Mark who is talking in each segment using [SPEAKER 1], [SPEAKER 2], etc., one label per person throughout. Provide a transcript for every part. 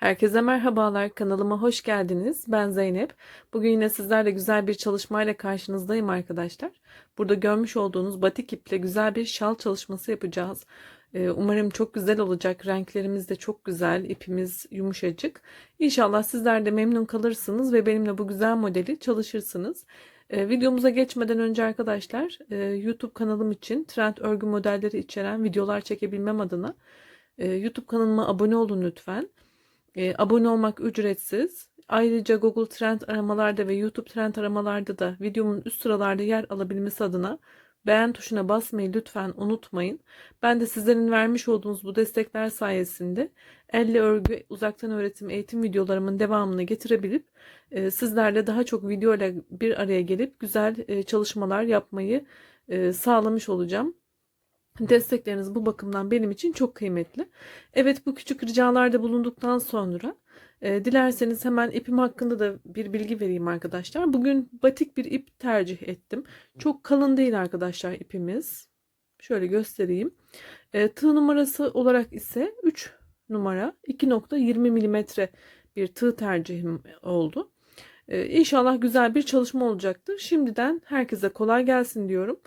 [SPEAKER 1] Herkese merhabalar, kanalıma hoş geldiniz. Ben Zeynep. Bugün yine sizlerle güzel bir çalışmayla karşınızdayım arkadaşlar. Burada görmüş olduğunuz batik iple güzel bir şal çalışması yapacağız. Ee, Umarım çok güzel olacak. Renklerimiz de çok güzel, ipimiz yumuşacık. İnşallah sizler de memnun kalırsınız ve benimle bu güzel modeli çalışırsınız. Ee, Videomuza geçmeden önce arkadaşlar e, YouTube kanalım için trend örgü modelleri içeren videolar çekebilmem adına e, YouTube kanalıma abone olun lütfen. E, abone olmak ücretsiz. Ayrıca Google Trend aramalarda ve YouTube Trend aramalarda da videomun üst sıralarda yer alabilmesi adına beğen tuşuna basmayı lütfen unutmayın. Ben de sizlerin vermiş olduğunuz bu destekler sayesinde elle örgü uzaktan öğretim eğitim videolarımın devamını getirebilip e, sizlerle daha çok video ile bir araya gelip güzel e, çalışmalar yapmayı e, sağlamış olacağım. Destekleriniz bu bakımdan benim için çok kıymetli. Evet bu küçük ricalarda bulunduktan sonra e, dilerseniz hemen ipim hakkında da bir bilgi vereyim arkadaşlar. Bugün batik bir ip tercih ettim. Çok kalın değil arkadaşlar ipimiz. Şöyle göstereyim. E, tığ numarası olarak ise 3 numara 2.20 milimetre bir tığ tercihim oldu. E, İnşallah güzel bir çalışma olacaktır. Şimdiden herkese kolay gelsin diyorum.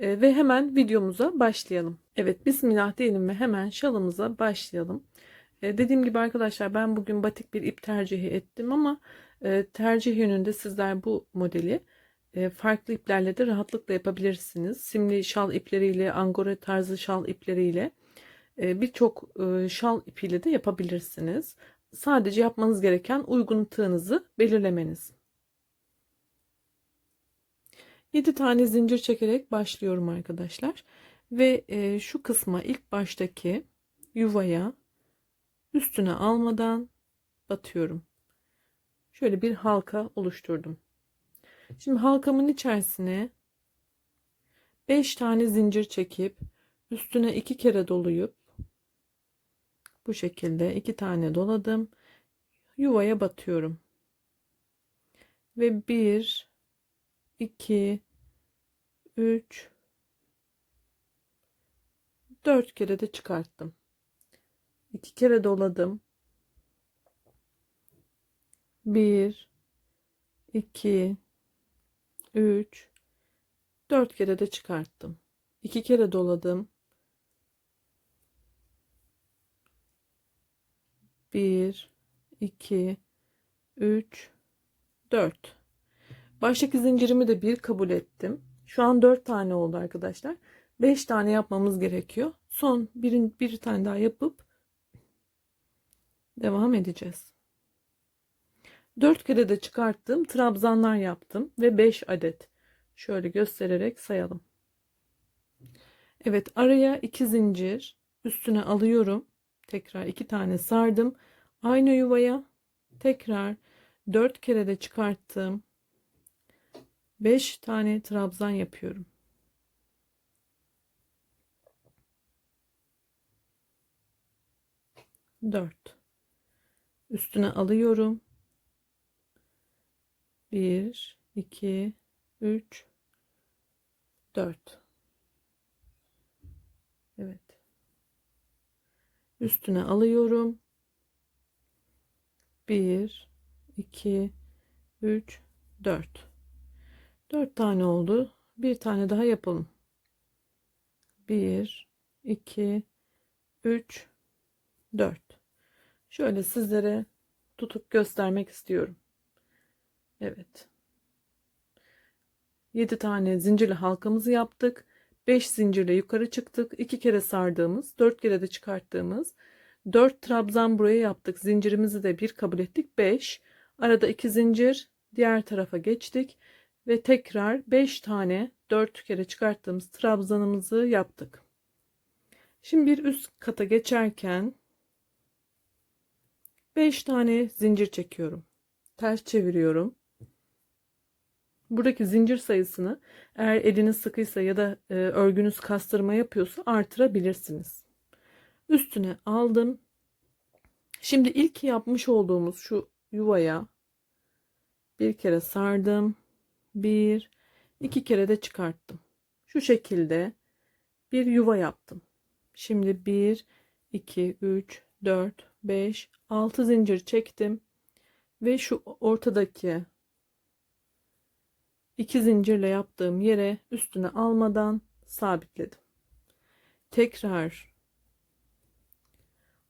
[SPEAKER 1] E, ve hemen videomuza başlayalım. Evet bismillah diyelim ve hemen şalımıza başlayalım. E, dediğim gibi arkadaşlar ben bugün batik bir ip tercihi ettim ama e, tercih yönünde sizler bu modeli e, farklı iplerle de rahatlıkla yapabilirsiniz. Simli şal ipleriyle, angora tarzı şal ipleriyle e, birçok şal ipiyle de yapabilirsiniz. Sadece yapmanız gereken uygun tığınızı belirlemeniz. 7 tane zincir çekerek başlıyorum arkadaşlar. Ve e, şu kısma ilk baştaki yuvaya üstüne almadan batıyorum. Şöyle bir halka oluşturdum. Şimdi halkamın içerisine 5 tane zincir çekip üstüne 2 kere doluyup bu şekilde 2 tane doladım. Yuvaya batıyorum. Ve 1 2 3 4 kere de çıkarttım. 2 kere doladım. 1 2 3 4 kere de çıkarttım. 2 kere doladım. 1 2 3 4 Baştaki zincirimi de bir kabul ettim. Şu an 4 tane oldu arkadaşlar. 5 tane yapmamız gerekiyor. Son bir, bir tane daha yapıp devam edeceğiz. 4 kere de çıkarttım. Trabzanlar yaptım ve 5 adet. Şöyle göstererek sayalım. Evet araya 2 zincir üstüne alıyorum. Tekrar 2 tane sardım. Aynı yuvaya tekrar 4 kere de çıkarttım. 5 tane trabzan yapıyorum. Dört. Üstüne alıyorum. Bir, iki, üç, dört. Evet. Üstüne alıyorum. Bir, iki, üç, dört. 4 tane oldu. Bir tane daha yapalım. 1 2 3 4 Şöyle sizlere tutup göstermek istiyorum. Evet. 7 tane zincirli halkamızı yaptık. 5 zincirle yukarı çıktık. 2 kere sardığımız, 4 kere de çıkarttığımız 4 trabzan buraya yaptık. Zincirimizi de bir kabul ettik. 5. Arada 2 zincir, diğer tarafa geçtik ve tekrar 5 tane 4 kere çıkarttığımız trabzanımızı yaptık. Şimdi bir üst kata geçerken 5 tane zincir çekiyorum. Ters çeviriyorum. Buradaki zincir sayısını eğer eliniz sıkıysa ya da e, örgünüz kastırma yapıyorsa artırabilirsiniz. Üstüne aldım. Şimdi ilk yapmış olduğumuz şu yuvaya bir kere sardım bir, iki kere de çıkarttım. Şu şekilde bir yuva yaptım. Şimdi 1, 2, 3, 4, 5, 6 zincir çektim ve şu ortadaki iki zincirle yaptığım yere üstüne almadan sabitledim. Tekrar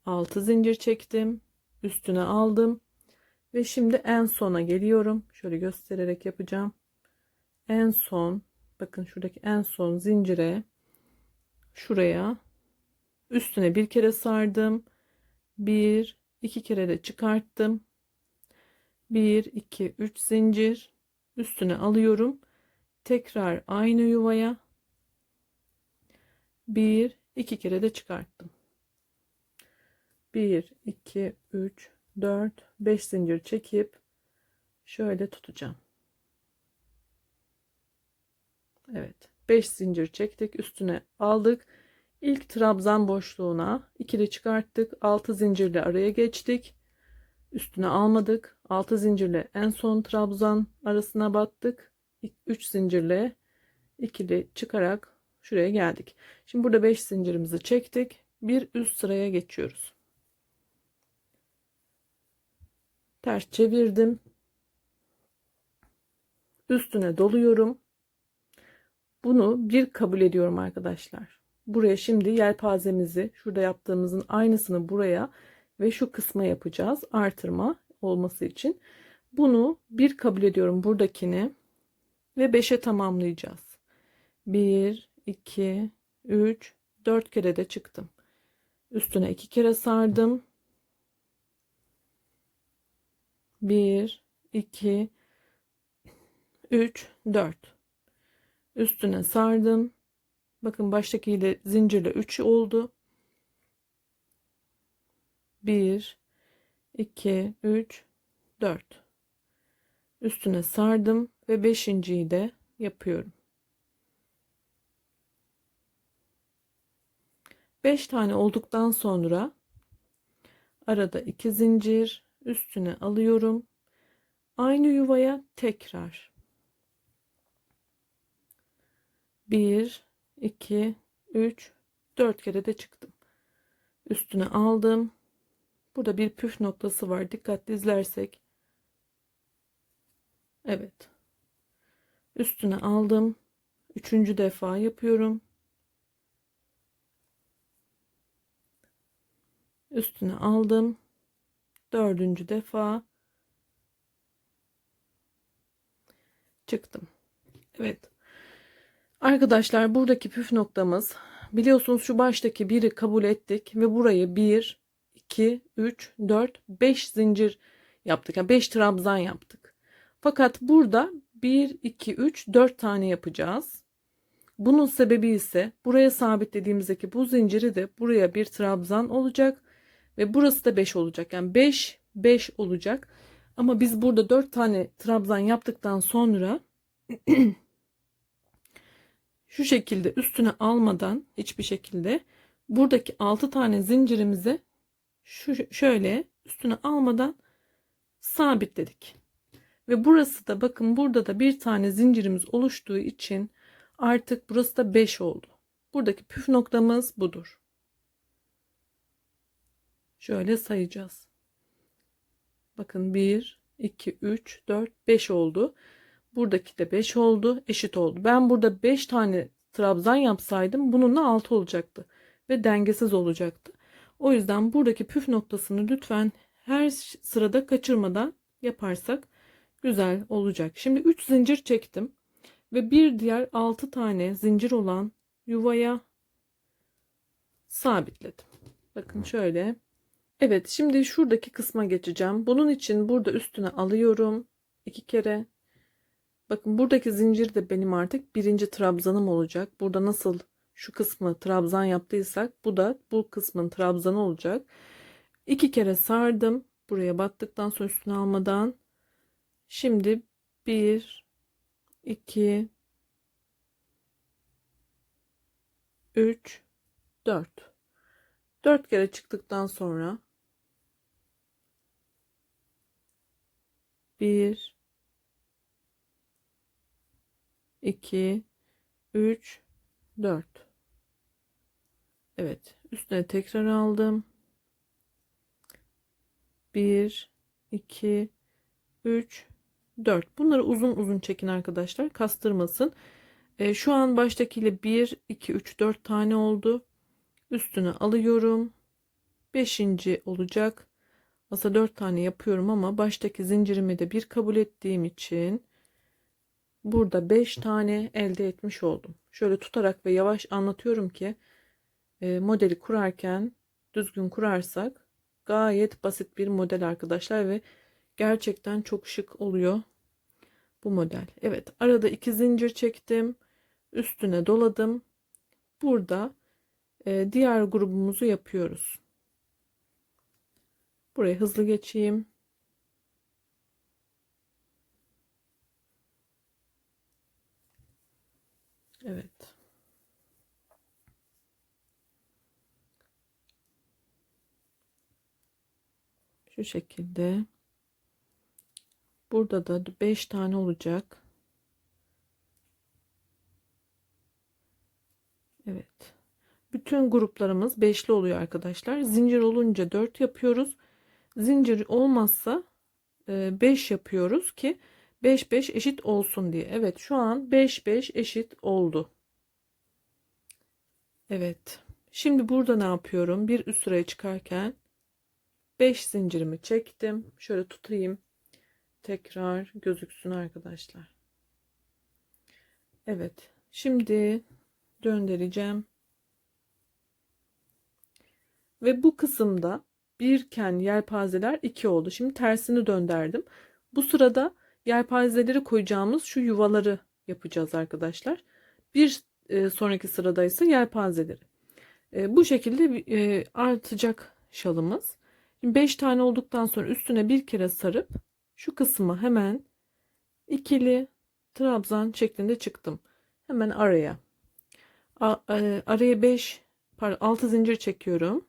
[SPEAKER 1] 6 zincir çektim, üstüne aldım ve şimdi en sona geliyorum. Şöyle göstererek yapacağım. En son bakın şuradaki en son zincire şuraya üstüne bir kere sardım. Bir, iki kere de çıkarttım. Bir, iki, üç zincir üstüne alıyorum. Tekrar aynı yuvaya bir, iki kere de çıkarttım. Bir, iki, üç, dört, beş zincir çekip şöyle tutacağım. Evet. 5 zincir çektik. Üstüne aldık. İlk trabzan boşluğuna ikili çıkarttık. 6 zincirle araya geçtik. Üstüne almadık. 6 zincirle en son trabzan arasına battık. 3 zincirle ikili çıkarak şuraya geldik. Şimdi burada 5 zincirimizi çektik. Bir üst sıraya geçiyoruz. Ters çevirdim. Üstüne doluyorum. Bunu bir kabul ediyorum arkadaşlar. Buraya şimdi yelpazemizi şurada yaptığımızın aynısını buraya ve şu kısma yapacağız. Artırma olması için. Bunu bir kabul ediyorum buradakini ve 5'e tamamlayacağız. 1, 2, 3, 4 kere de çıktım. Üstüne 2 kere sardım. 1, 2, 3, 4 üstüne sardım. Bakın baştaki ile zincirle 3 oldu. 1 2 3 4 üstüne sardım ve beşinciyi de yapıyorum. 5 tane olduktan sonra arada 2 zincir üstüne alıyorum. Aynı yuvaya tekrar 1 2 3 4 kere de çıktım. Üstüne aldım. Burada bir püf noktası var. Dikkatli izlersek. Evet. Üstüne aldım. Üçüncü defa yapıyorum. Üstüne aldım. Dördüncü defa çıktım. Evet. Arkadaşlar buradaki püf noktamız biliyorsunuz şu baştaki biri kabul ettik ve burayı 1 2 3 4 5 zincir yaptık. Yani 5 trabzan yaptık. Fakat burada 1 2 3 4 tane yapacağız. Bunun sebebi ise buraya sabitlediğimizdeki bu zinciri de buraya bir trabzan olacak ve burası da 5 olacak. Yani 5 5 olacak. Ama biz burada 4 tane trabzan yaptıktan sonra şu şekilde üstüne almadan hiçbir şekilde buradaki 6 tane zincirimizi şu şöyle üstüne almadan sabitledik. Ve burası da bakın burada da bir tane zincirimiz oluştuğu için artık burası da 5 oldu. Buradaki püf noktamız budur. Şöyle sayacağız. Bakın 1, 2, 3, 4, 5 oldu. Buradaki de 5 oldu. Eşit oldu. Ben burada 5 tane trabzan yapsaydım bununla 6 olacaktı. Ve dengesiz olacaktı. O yüzden buradaki püf noktasını lütfen her sırada kaçırmadan yaparsak güzel olacak. Şimdi 3 zincir çektim. Ve bir diğer 6 tane zincir olan yuvaya sabitledim. Bakın şöyle. Evet şimdi şuradaki kısma geçeceğim. Bunun için burada üstüne alıyorum. iki kere Bakın buradaki zincir de benim artık birinci trabzanım olacak. Burada nasıl şu kısmı trabzan yaptıysak bu da bu kısmın trabzanı olacak. İki kere sardım. Buraya battıktan sonra üstüne almadan. Şimdi bir, iki, üç, dört. Dört kere çıktıktan sonra bir, 2 3 4 Evet üstüne tekrar aldım. 1 2 3 4 bunları uzun uzun çekin arkadaşlar kastırmasın. E, şu an baştakiyle 1 2 3 4 tane oldu. Üstüne alıyorum. 5. olacak. Aslında 4 tane yapıyorum ama baştaki zincirimi de bir kabul ettiğim için burada 5 tane elde etmiş oldum şöyle tutarak ve yavaş anlatıyorum ki e, modeli kurarken düzgün kurarsak gayet basit bir model arkadaşlar ve gerçekten çok şık oluyor bu model. Evet arada iki zincir çektim. Üstüne doladım. Burada e, diğer grubumuzu yapıyoruz. Buraya hızlı geçeyim. Evet. Şu şekilde. Burada da 5 tane olacak. Evet. Bütün gruplarımız beşli oluyor arkadaşlar. Zincir olunca 4 yapıyoruz. Zincir olmazsa 5 yapıyoruz ki 5 5 eşit olsun diye. Evet şu an 5 5 eşit oldu. Evet. Şimdi burada ne yapıyorum? Bir üst sıraya çıkarken 5 zincirimi çektim. Şöyle tutayım. Tekrar gözüksün arkadaşlar. Evet. Şimdi döndüreceğim. Ve bu kısımda birken yelpazeler 2 oldu. Şimdi tersini döndürdüm. Bu sırada yelpazeleri koyacağımız şu yuvaları yapacağız arkadaşlar. Bir e, sonraki sırada ise yelpazeleri. E, bu şekilde e, artacak şalımız. 5 tane olduktan sonra üstüne bir kere sarıp şu kısmı hemen ikili trabzan şeklinde çıktım. Hemen araya. A, e, araya 5 pardon 6 zincir çekiyorum.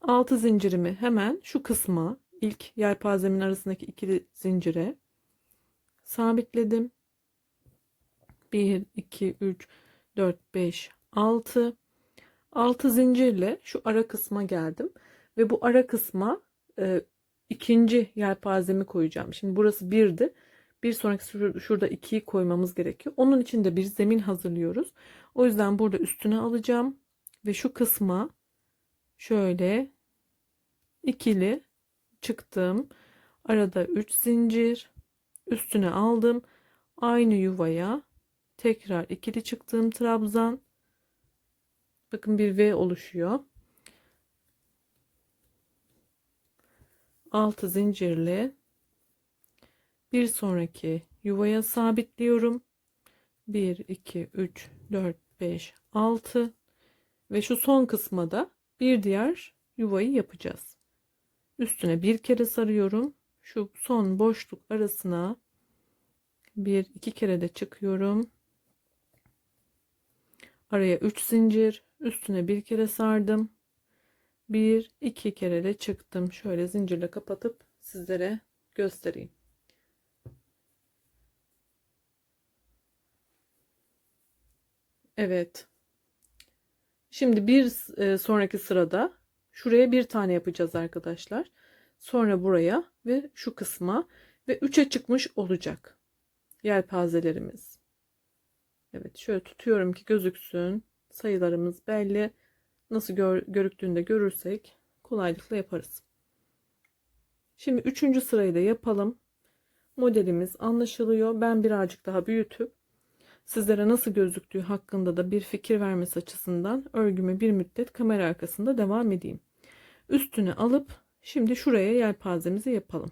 [SPEAKER 1] 6 zincirimi hemen şu kısma ilk yelpazemin arasındaki ikili zincire sabitledim. 1 2 3 4 5 6 6 zincirle şu ara kısma geldim ve bu ara kısma e, ikinci yelpazemi koyacağım. Şimdi burası birdi. Bir sonraki şurada ikiyi koymamız gerekiyor. Onun için de bir zemin hazırlıyoruz. O yüzden burada üstüne alacağım ve şu kısma şöyle ikili çıktım. Arada 3 zincir üstüne aldım. Aynı yuvaya tekrar ikili çıktığım trabzan. Bakın bir V oluşuyor. 6 zincirle bir sonraki yuvaya sabitliyorum. 1 2 3 4 5 6 ve şu son kısma da bir diğer yuvayı yapacağız. Üstüne bir kere sarıyorum. Şu son boşluk arasına bir iki kere de çıkıyorum. Araya 3 zincir, üstüne bir kere sardım bir iki kere de çıktım. Şöyle zincirle kapatıp sizlere göstereyim. Evet. Şimdi bir e, sonraki sırada şuraya bir tane yapacağız arkadaşlar. Sonra buraya ve şu kısma ve 3'e çıkmış olacak yelpazelerimiz. Evet şöyle tutuyorum ki gözüksün. Sayılarımız belli nasıl gör, görüktüğünde görürsek kolaylıkla yaparız. Şimdi üçüncü sırayı da yapalım. Modelimiz anlaşılıyor. Ben birazcık daha büyütüp sizlere nasıl gözüktüğü hakkında da bir fikir vermesi açısından örgümü bir müddet kamera arkasında devam edeyim. Üstüne alıp şimdi şuraya yelpazemizi yapalım.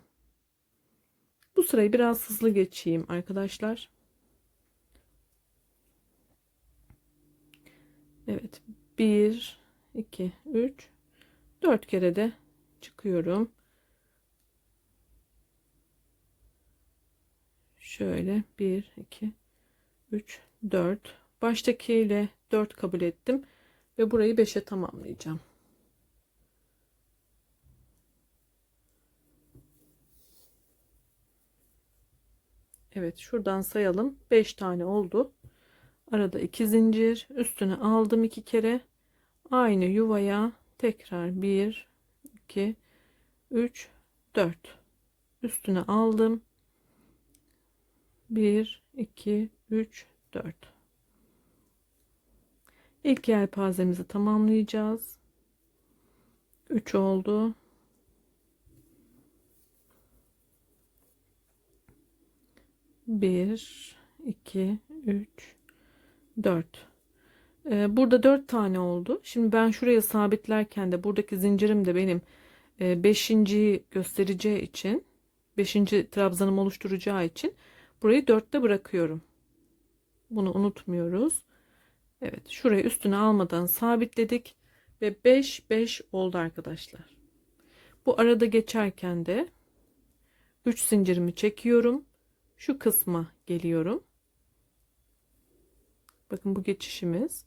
[SPEAKER 1] Bu sırayı biraz hızlı geçeyim arkadaşlar. Evet. 1 2 3 4 kere de çıkıyorum. Şöyle 1 2 3 4 baştakiyle 4 kabul ettim ve burayı 5'e tamamlayacağım. Evet şuradan sayalım. 5 tane oldu. Arada 2 zincir. Üstüne aldım 2 kere aynı yuvaya tekrar 1 2 3 4 üstüne aldım. 1 2 3 4 İlk yelpazemizi tamamlayacağız. 3 oldu. Bir, iki, üç, dört. Ee, burada dört tane oldu. Şimdi ben şuraya sabitlerken de buradaki zincirim de benim e, beşinciyi göstereceği için, beşinci trabzanımı oluşturacağı için burayı dörtte bırakıyorum. Bunu unutmuyoruz. Evet, şurayı üstüne almadan sabitledik ve 5 5 oldu arkadaşlar. Bu arada geçerken de 3 zincirimi çekiyorum. Şu kısma geliyorum. Bakın bu geçişimiz.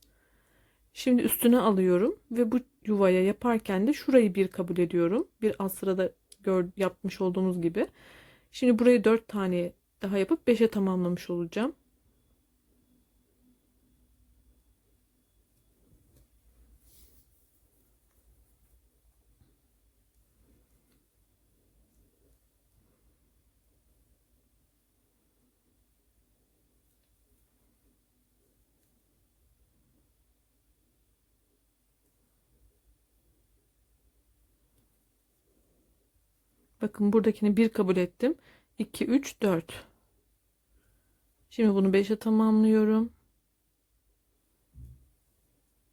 [SPEAKER 1] Şimdi üstüne alıyorum ve bu yuvaya yaparken de şurayı bir kabul ediyorum. Bir alt sırada gör, yapmış olduğunuz gibi. Şimdi burayı 4 tane daha yapıp 5'e tamamlamış olacağım. Bakın buradakini 1 kabul ettim. 2, 3, 4. Şimdi bunu 5'e tamamlıyorum.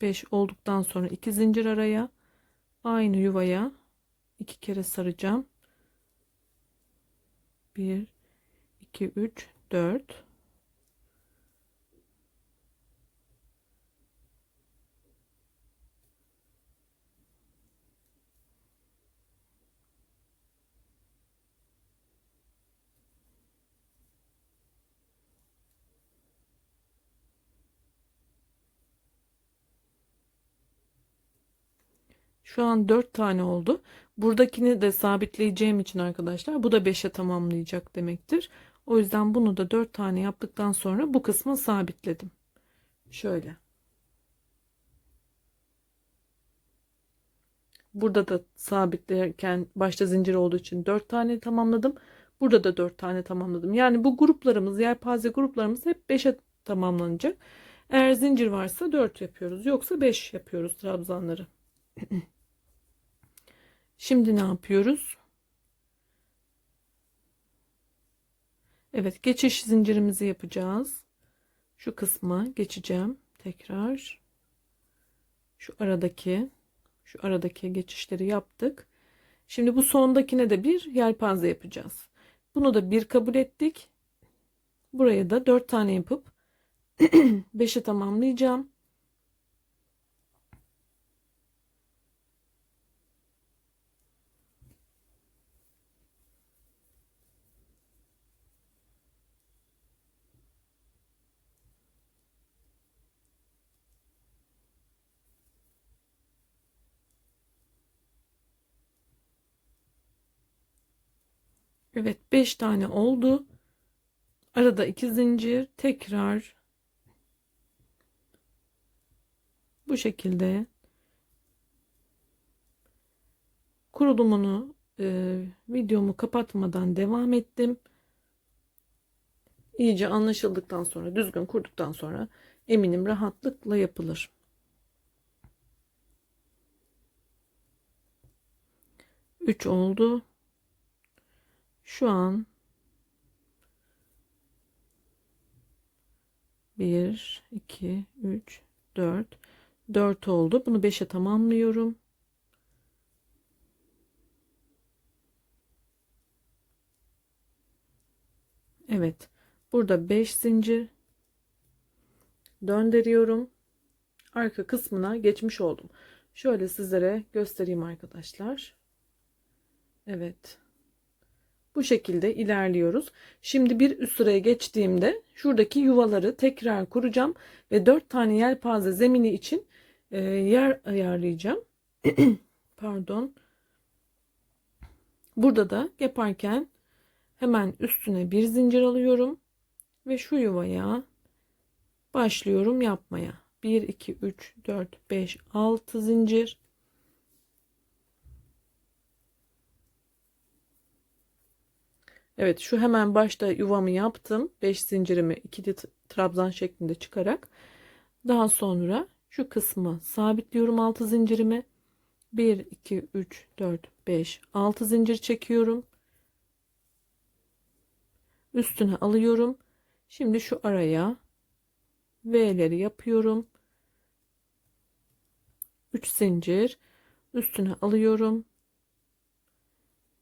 [SPEAKER 1] 5 olduktan sonra 2 zincir araya aynı yuvaya 2 kere saracağım. 1 2 3 4 Şu an 4 tane oldu. Buradakini de sabitleyeceğim için arkadaşlar bu da 5'e tamamlayacak demektir. O yüzden bunu da 4 tane yaptıktan sonra bu kısmı sabitledim. Şöyle. Burada da sabitlerken başta zincir olduğu için 4 tane tamamladım. Burada da 4 tane tamamladım. Yani bu gruplarımız, yelpaze gruplarımız hep 5'e tamamlanacak. Eğer zincir varsa 4 yapıyoruz. Yoksa 5 yapıyoruz trabzanları. Şimdi ne yapıyoruz? Evet, geçiş zincirimizi yapacağız. Şu kısma geçeceğim tekrar. Şu aradaki şu aradaki geçişleri yaptık. Şimdi bu sondakine de bir yelpaze yapacağız. Bunu da bir kabul ettik. Buraya da dört tane yapıp 5'e tamamlayacağım. Evet 5 tane oldu. Arada 2 zincir tekrar bu şekilde kurulumunu e, videomu kapatmadan devam ettim. İyice anlaşıldıktan sonra düzgün kurduktan sonra eminim rahatlıkla yapılır. Üç oldu. Şu an 1 2 3 4 4 oldu. Bunu 5'e tamamlıyorum. Evet. Burada 5 zincir döndürüyorum. Arka kısmına geçmiş oldum. Şöyle sizlere göstereyim arkadaşlar. Evet. Bu şekilde ilerliyoruz. Şimdi bir üst sıraya geçtiğimde şuradaki yuvaları tekrar kuracağım ve 4 tane yelpaze zemini için e, yer ayarlayacağım. Pardon. Burada da yaparken hemen üstüne bir zincir alıyorum ve şu yuvaya başlıyorum yapmaya. 1 2 3 4 5 6 zincir Evet şu hemen başta yuvamı yaptım. 5 zincirimi ikili trabzan şeklinde çıkarak. Daha sonra şu kısmı sabitliyorum 6 zincirimi. 1, 2, 3, 4, 5, 6 zincir çekiyorum. Üstüne alıyorum. Şimdi şu araya V'leri yapıyorum. 3 zincir üstüne alıyorum.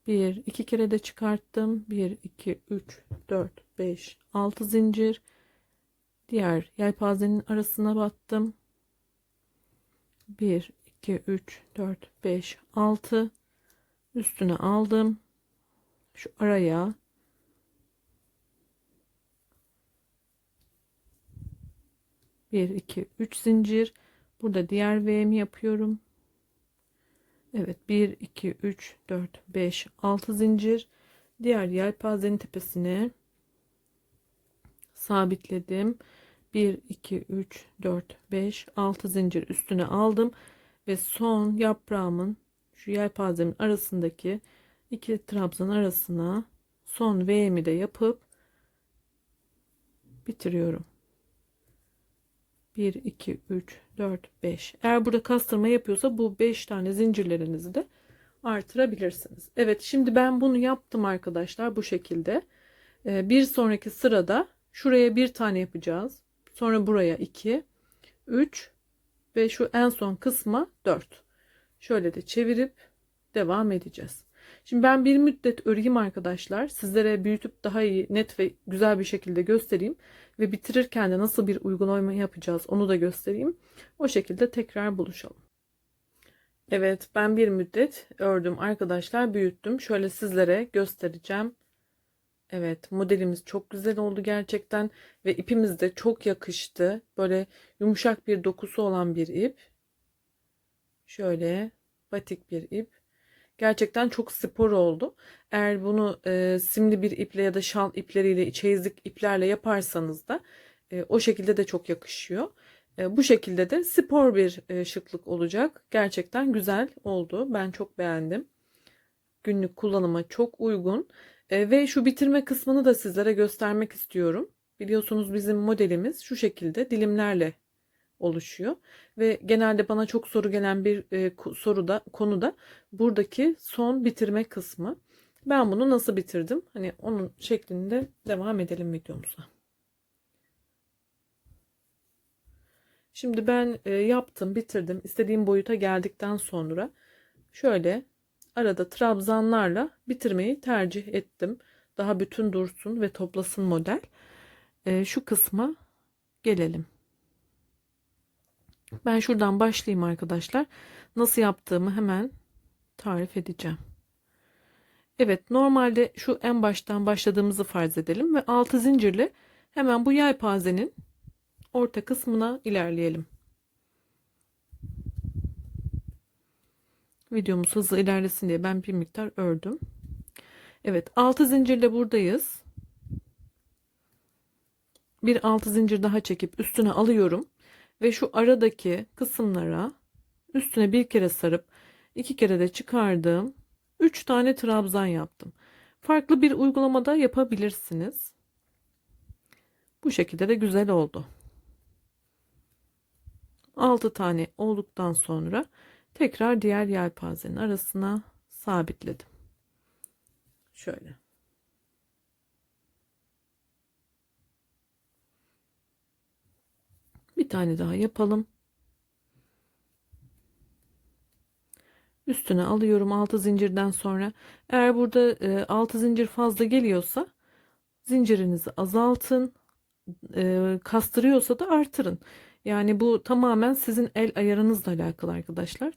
[SPEAKER 1] 1 2 kere de çıkarttım. 1 2 3 4 5 6 zincir. Diğer yelpazenin arasına battım. 1 2 3 4 5 6 üstüne aldım. Şu araya bir iki üç zincir burada diğer V'mi yapıyorum Evet 1 2 3 4 5 6 zincir. Diğer yelpazenin tepesine sabitledim. 1 2 3 4 5 6 zincir üstüne aldım. Ve son yaprağımın şu yelpazemin arasındaki iki trabzan arasına son V'mi de yapıp bitiriyorum. 1 2 3 4 5 eğer burada kastırma yapıyorsa bu 5 tane zincirlerinizi de artırabilirsiniz. Evet şimdi ben bunu yaptım arkadaşlar bu şekilde. Ee, bir sonraki sırada şuraya bir tane yapacağız. Sonra buraya 2 3 ve şu en son kısma 4 şöyle de çevirip devam edeceğiz Şimdi ben bir müddet öreyim arkadaşlar. Sizlere büyütüp daha iyi, net ve güzel bir şekilde göstereyim. Ve bitirirken de nasıl bir uygulama yapacağız onu da göstereyim. O şekilde tekrar buluşalım. Evet ben bir müddet ördüm arkadaşlar. Büyüttüm. Şöyle sizlere göstereceğim. Evet modelimiz çok güzel oldu gerçekten. Ve ipimiz de çok yakıştı. Böyle yumuşak bir dokusu olan bir ip. Şöyle batik bir ip. Gerçekten çok spor oldu. Eğer bunu e, simli bir iple ya da şal ipleriyle, çeyizlik iplerle yaparsanız da e, o şekilde de çok yakışıyor. E, bu şekilde de spor bir e, şıklık olacak. Gerçekten güzel oldu. Ben çok beğendim. Günlük kullanıma çok uygun. E, ve şu bitirme kısmını da sizlere göstermek istiyorum. Biliyorsunuz bizim modelimiz şu şekilde dilimlerle oluşuyor ve genelde bana çok soru gelen bir e, soruda konuda buradaki son bitirme kısmı. Ben bunu nasıl bitirdim? Hani onun şeklinde devam edelim videomuza. Şimdi ben e, yaptım, bitirdim. İstediğim boyuta geldikten sonra şöyle arada trabzanlarla bitirmeyi tercih ettim. Daha bütün dursun ve toplasın model. E, şu kısma gelelim. Ben şuradan başlayayım arkadaşlar. Nasıl yaptığımı hemen tarif edeceğim. Evet normalde şu en baştan başladığımızı farz edelim ve 6 zincirle hemen bu yelpazenin orta kısmına ilerleyelim. Videomuz hızlı ilerlesin diye ben bir miktar ördüm. Evet 6 zincirle buradayız. Bir 6 zincir daha çekip üstüne alıyorum ve şu aradaki kısımlara üstüne bir kere sarıp iki kere de çıkardım. 3 tane trabzan yaptım. Farklı bir uygulamada yapabilirsiniz. Bu şekilde de güzel oldu. 6 tane olduktan sonra tekrar diğer yelpazenin arasına sabitledim. Şöyle. Bir tane daha yapalım. Üstüne alıyorum 6 zincirden sonra. Eğer burada e, 6 zincir fazla geliyorsa zincirinizi azaltın. E, kastırıyorsa da artırın. Yani bu tamamen sizin el ayarınızla alakalı arkadaşlar.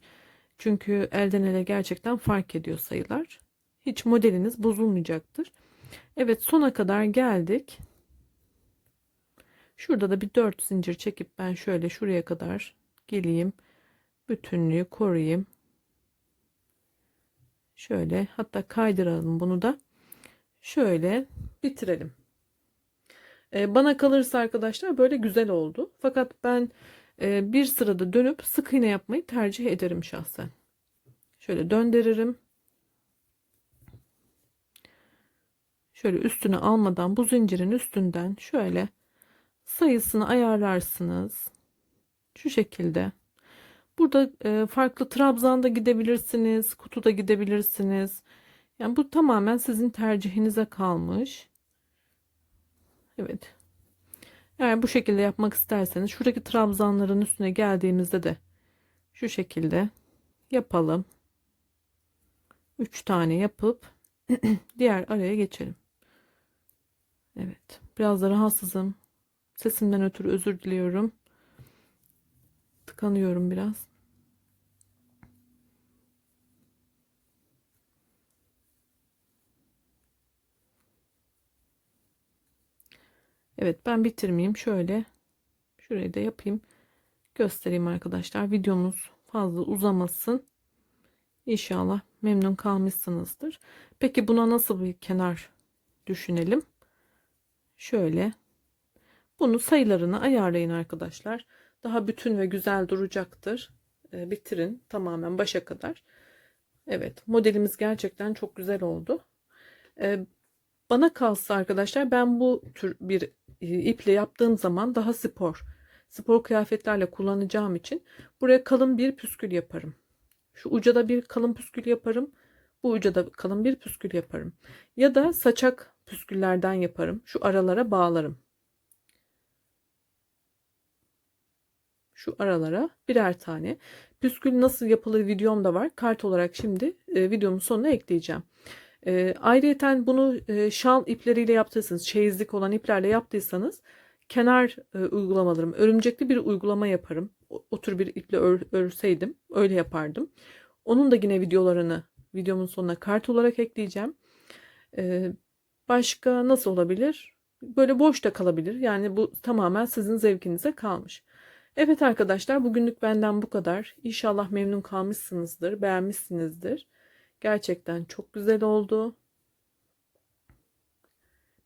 [SPEAKER 1] Çünkü elden ele gerçekten fark ediyor sayılar. Hiç modeliniz bozulmayacaktır. Evet sona kadar geldik. Şurada da bir 4 zincir çekip ben şöyle şuraya kadar geleyim. Bütünlüğü koruyayım. Şöyle hatta kaydıralım bunu da. Şöyle bitirelim. Ee, bana kalırsa arkadaşlar böyle güzel oldu. Fakat ben e, bir sırada dönüp sık iğne yapmayı tercih ederim şahsen. Şöyle döndürürüm. şöyle üstüne almadan bu zincirin üstünden şöyle sayısını ayarlarsınız. Şu şekilde. Burada e, farklı trabzanda gidebilirsiniz, kutuda gidebilirsiniz. Yani bu tamamen sizin tercihinize kalmış. Evet. Eğer bu şekilde yapmak isterseniz şuradaki trabzanların üstüne geldiğimizde de şu şekilde yapalım. 3 tane yapıp diğer araya geçelim. Evet. Biraz da rahatsızım. Sesimden ötürü özür diliyorum. Tıkanıyorum biraz. Evet ben bitirmeyeyim. Şöyle şurayı da yapayım. Göstereyim arkadaşlar. Videomuz fazla uzamasın. İnşallah memnun kalmışsınızdır. Peki buna nasıl bir kenar düşünelim? Şöyle. Bunu sayılarını ayarlayın arkadaşlar. Daha bütün ve güzel duracaktır. E, bitirin tamamen başa kadar. Evet modelimiz gerçekten çok güzel oldu. E, bana kalsa arkadaşlar ben bu tür bir e, iple yaptığım zaman daha spor. Spor kıyafetlerle kullanacağım için buraya kalın bir püskül yaparım. Şu uca da bir kalın püskül yaparım. Bu uca da kalın bir püskül yaparım. Ya da saçak püsküllerden yaparım. Şu aralara bağlarım. Şu aralara birer tane. Püskül nasıl yapılır videom da var. Kart olarak şimdi e, videomun sonuna ekleyeceğim. E, ayrıyeten bunu e, şal ipleriyle yaptıysanız, çeyizlik olan iplerle yaptıysanız kenar e, uygulamalarım, örümcekli bir uygulama yaparım. O, o tür bir iple ör, örseydim öyle yapardım. Onun da yine videolarını videomun sonuna kart olarak ekleyeceğim. E, başka nasıl olabilir? Böyle boş da kalabilir. Yani bu tamamen sizin zevkinize kalmış. Evet arkadaşlar bugünlük benden bu kadar. İnşallah memnun kalmışsınızdır, beğenmişsinizdir. Gerçekten çok güzel oldu.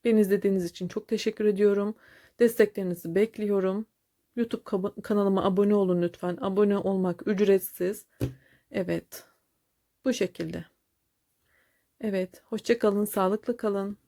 [SPEAKER 1] Beni izlediğiniz için çok teşekkür ediyorum. Desteklerinizi bekliyorum. YouTube kanalıma abone olun lütfen. Abone olmak ücretsiz. Evet. Bu şekilde. Evet. Hoşça kalın. Sağlıklı kalın.